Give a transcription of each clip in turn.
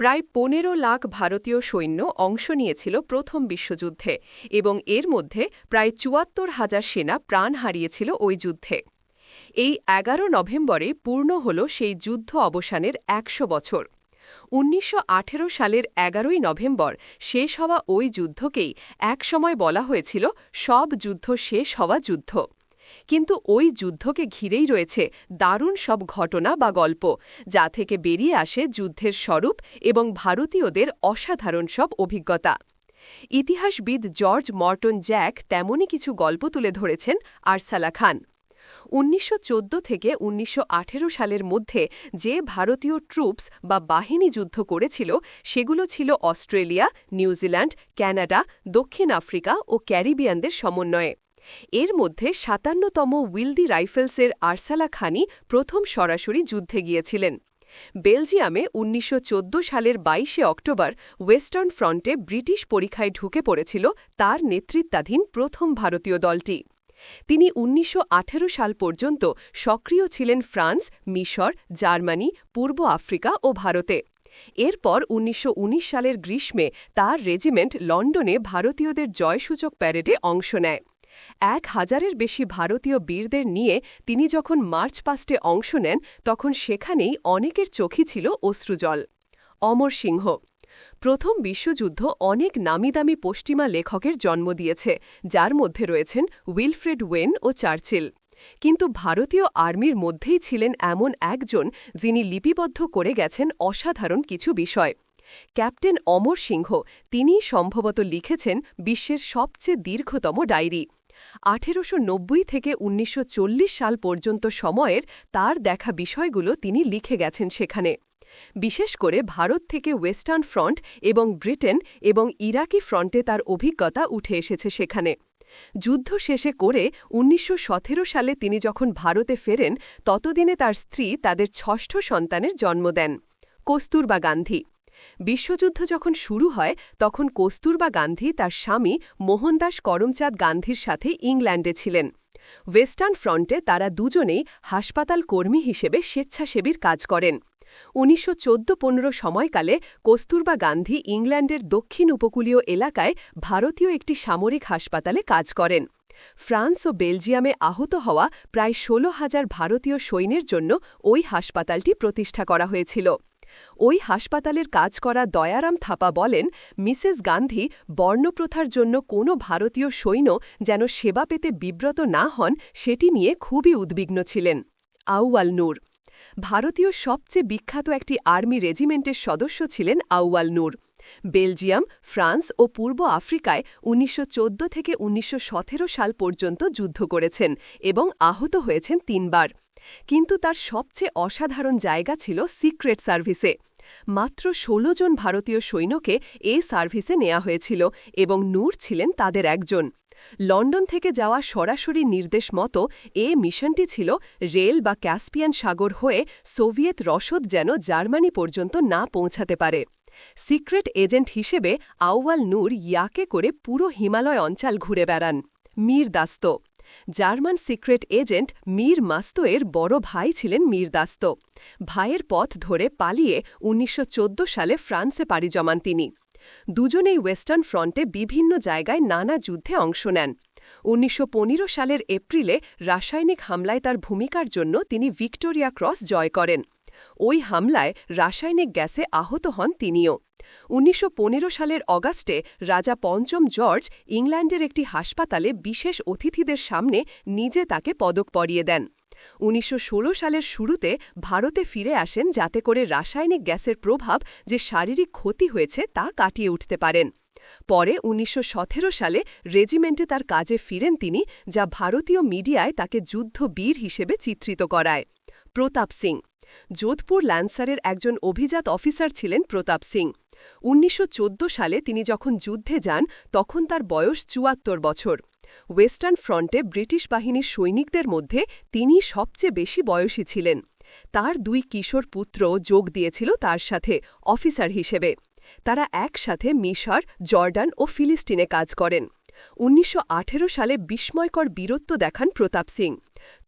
প্রায় পনেরো লাখ ভারতীয় সৈন্য অংশ নিয়েছিল প্রথম বিশ্বযুদ্ধে এবং এর মধ্যে প্রায় চুয়াত্তর হাজার সেনা প্রাণ হারিয়েছিল ওই যুদ্ধে। এই এগারো নভেম্বরে পূর্ণ হল সেই যুদ্ধ অবসানের একশো বছর। উনিশশো আঠেরো সালের এগারোই নভেম্বর শেষ হওয়া ওই যুদ্ধকেই একসময় বলা হয়েছিল সব যুদ্ধ শেষ হওয়া যুদ্ধ। কিন্তু ওই যুদ্ধকে ঘিরেই রয়েছে দারুণ সব ঘটনা বা গল্প, যা থেকে বেরিয়ে আসে যুদ্ধের স্বরূপ এবং ভারতীয়দের অসাধারণ সব অভিজ্ঞতা। ইতিহাসবিদ জর্জ মর্টন জ্যাক তেমনই কিছু গল্প তুলে ধরেছেন আরসালা খান। উনিশশো চোদ্দ থেকে উনিশশো আঠেরো সালের মধ্যে যে ভারতীয় ট্রুপস বা বাহিনী যুদ্ধ করেছিল, সেগুলো ছিল অস্ট্রেলিয়া, নিউজিল্যান্ড, ক্যানাডা, দক্ষিণ আফ্রিকা ও ক্যারিবিয়ানদের সমন্বয়ে। এর মধ্যে সাতান্নতম উইলদি রাইফেলসের আরসালা খানি প্রথম সরাসরি যুদ্ধে গিয়েছিলেন। বেলজিয়ামে উনিশশো চোদ্দ সালের বাইশে অক্টোবর ওয়েস্টার্ন ফ্রন্টে ব্রিটিশ পরীক্ষায় ঢুকে পড়েছিল তার নেতৃত্বাধীন প্রথম ভারতীয় দলটি। তিনি উনিশশো আঠেরো সাল পর্যন্ত সক্রিয় ছিলেন ফ্রান্স, মিশর, জার্মানি, পূর্ব আফ্রিকা ও ভারতে। এরপর উনিশশো উনিশ সালের গ্রীষ্মে তার রেজিমেন্ট লন্ডনে ভারতীয়দের জয়সূচক প্যারেডে অংশ নেয়। এক হাজারের বেশি ভারতীয় বীরদের নিয়ে তিনি যখন মার্চ পাস্টে অংশ নেন, তখন সেখানেই অনেকের চোখই ছিল অশ্রুজল। অমর সিংহ, প্রথম বিশ্বযুদ্ধ অনেক নামিদামি পশ্চিমা লেখকের জন্ম দিয়েছে, যার মধ্যে রয়েছেন উইলফ্রেড ওয়েন ও চার্চিল। কিন্তু ভারতীয় আর্মির মধ্যেই ছিলেন এমন একজন যিনি লিপিবদ্ধ করে গেছেন অসাধারণ কিছু বিষয়। ক্যাপ্টেন অমর সিংহ তিনি সম্ভবত লিখেছেন বিশ্বের সবচেয়ে দীর্ঘতম ডায়েরি। আঠেরোশো নব্বই থেকে উনিশশো চল্লিশ সাল পর্যন্ত সময়ের তার দেখা বিষয়গুলো তিনি লিখে গেছেন সেখানে। বিশেষ করে ভারত থেকে ওয়েস্টার্ন ফ্রন্ট এবং ব্রিটেন এবং ইরাকি ফ্রন্টে তার অভিজ্ঞতা উঠে এসেছে সেখানে। যুদ্ধ শেষে করে উনিশশো সতেরো সালে তিনি যখন ভারতে ফেরেন, ততদিনে তার স্ত্রী তাদের ষষ্ঠ সন্তানের জন্ম দেন, কস্তুরবা গান্ধী। বিশ্বযুদ্ধ যখন শুরু হয়, তখন কস্তুরবা গান্ধী তার স্বামী মোহনদাস করমচাঁদ গান্ধীর সাথে ইংল্যান্ডে ছিলেন। ওয়েস্টার্ন ফ্রন্টে তারা দুজনেই হাসপাতাল কর্মী হিসেবে স্বেচ্ছাসেবীর কাজ করেন। উনিশশো চোদ্দ পনেরো সময়কালে কস্তুরবা গান্ধী ইংল্যান্ডের দক্ষিণ উপকূলীয় এলাকায় ভারতীয় একটি সামরিক হাসপাতালে কাজ করেন। ফ্রান্স ও বেলজিয়ামে আহত হওয়া প্রায় ষোলো হাজার ভারতীয় সৈন্যের জন্য ওই হাসপাতালটি প্রতিষ্ঠা করা হয়েছিল। ওই হাসপাতালের কাজ করা দয়ারাম থাপা বলেন, মিসেস গান্ধী বর্ণপ্রথার জন্য কোনো ভারতীয় সৈন্য যেন সেবা পেতে বিব্রত না হন, সেটি নিয়ে খুবই উদ্বিগ্ন ছিলেন। আউয়াল নূর। ভারতীয় সবচেয়ে বিখ্যাত একটি আর্মি রেজিমেন্টের সদস্য ছিলেন আউয়াল নূর। বেলজিয়াম, ফ্রান্স ও পূর্ব আফ্রিকায় উনিশশো চোদ্দ থেকে উনিশশো সতেরো সাল পর্যন্ত যুদ্ধ করেছেন এবং আহত হয়েছেন তিনবার। কিন্তু তার সবচেয়ে অসাধারণ জায়গা ছিল সিক্রেট সার্ভিসে। মাত্র ১৬ জন ভারতীয় সৈন্যকে এ সার্ভিসে নেওয়া হয়েছিল এবং নূর ছিলেন তাদের একজন। লন্ডন থেকে যাওয়া সরাসরি নির্দেশ মতো এ মিশনটি ছিল রেল বা ক্যাসপিয়ান সাগর হয়ে সোভিয়েত রসদ যেন জার্মানি পর্যন্ত না পৌঁছাতে পারে। সিক্রেট এজেন্ট হিসেবে আউয়াল নূর ইয়াকে করে পুরো হিমালয় অঞ্চল ঘুরে বেড়ান। Mir দাস্ত German secret agent Mir মাস্তোয়ের বড় ভাই ছিলেন মীর দাস্ত। ভাইয়ের পথ ধরে পালিয়ে উনিশশো চোদ্দ সালে ফ্রান্সে পাড়ি জমান তিনি। দুজনেই ওয়েস্টার্ন ফ্রন্টে বিভিন্ন জায়গায় নানা যুদ্ধে অংশ নেন। উনিশশো পনেরো সালের এপ্রিলে রাসায়নিক হামলায় তার ভূমিকার জন্য তিনি ভিক্টোরিয়া ক্রস জয় করেন। ওই হামলায় রাসায়নিক গ্যাসে আহত হন তিনিও। উনিশশো পনেরো সালের অগাস্টে রাজা পঞ্চম জর্জ ইংল্যান্ডের একটি হাসপাতালে বিশেষ অতিথিদের সামনে নিজে তাকে পদক পরিয়ে দেন। উনিশশো ষোলো সালের শুরুতে ভারতে ফিরে আসেন যাতে করে রাসায়নিক গ্যাসের প্রভাব যে শারীরিক ক্ষতি হয়েছে তা কাটিয়ে উঠতে পারেন। পরে উনিশশো সতেরো সালে রেজিমেন্টে তার কাজে ফিরেন তিনি, যা ভারতীয় মিডিয়ায় তাকে যুদ্ধবীর হিসেবে চিত্রিত করায়। প্রতাপ সিং যোধপুর ল্যান্সারের একজন অভিজাত অফিসার ছিলেন প্রতাপ সিং। উনিশশো চোদ্দ সালে তিনি যখন যুদ্ধে যান, তখন তার বয়স চুয়াত্তর বছর। ওয়েস্টার্ন ফ্রন্টে ব্রিটিশ বাহিনীর সৈনিকদের মধ্যে তিনি সবচেয়ে বেশি বয়সী ছিলেন। তার দুই কিশোর পুত্র যোগ দিয়েছিল তার সাথে, অফিসার হিসেবে। তারা একসাথে মিশর, জর্ডান ও ফিলিস্তিনে কাজ করেন। উনিশশো আঠেরো সালে বিস্ময়কর বীরত্ব দেখান প্রতাপ সিং।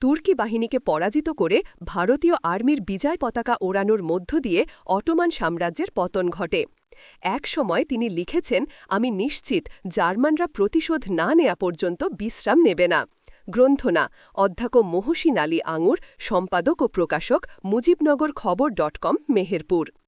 তুর্কি বাহিনীকে পরাজিত করে ভারতীয় আর্মির বিজয় পতাকা ওড়ানোর মধ্য দিয়ে অটোমান সাম্রাজ্যের পতন ঘটে। এক সময় তিনি লিখেছেন, আমি নিশ্চিত জার্মানরা প্রতিশোধ না নেয়া পর্যন্ত বিশ্রাম নেবে না। গ্রন্থনা, অধ্যাপক মহসিন আলী আঙুর, সম্পাদক ও প্রকাশক মুজিবনগর খবর ডট কম, মেহেরপুর।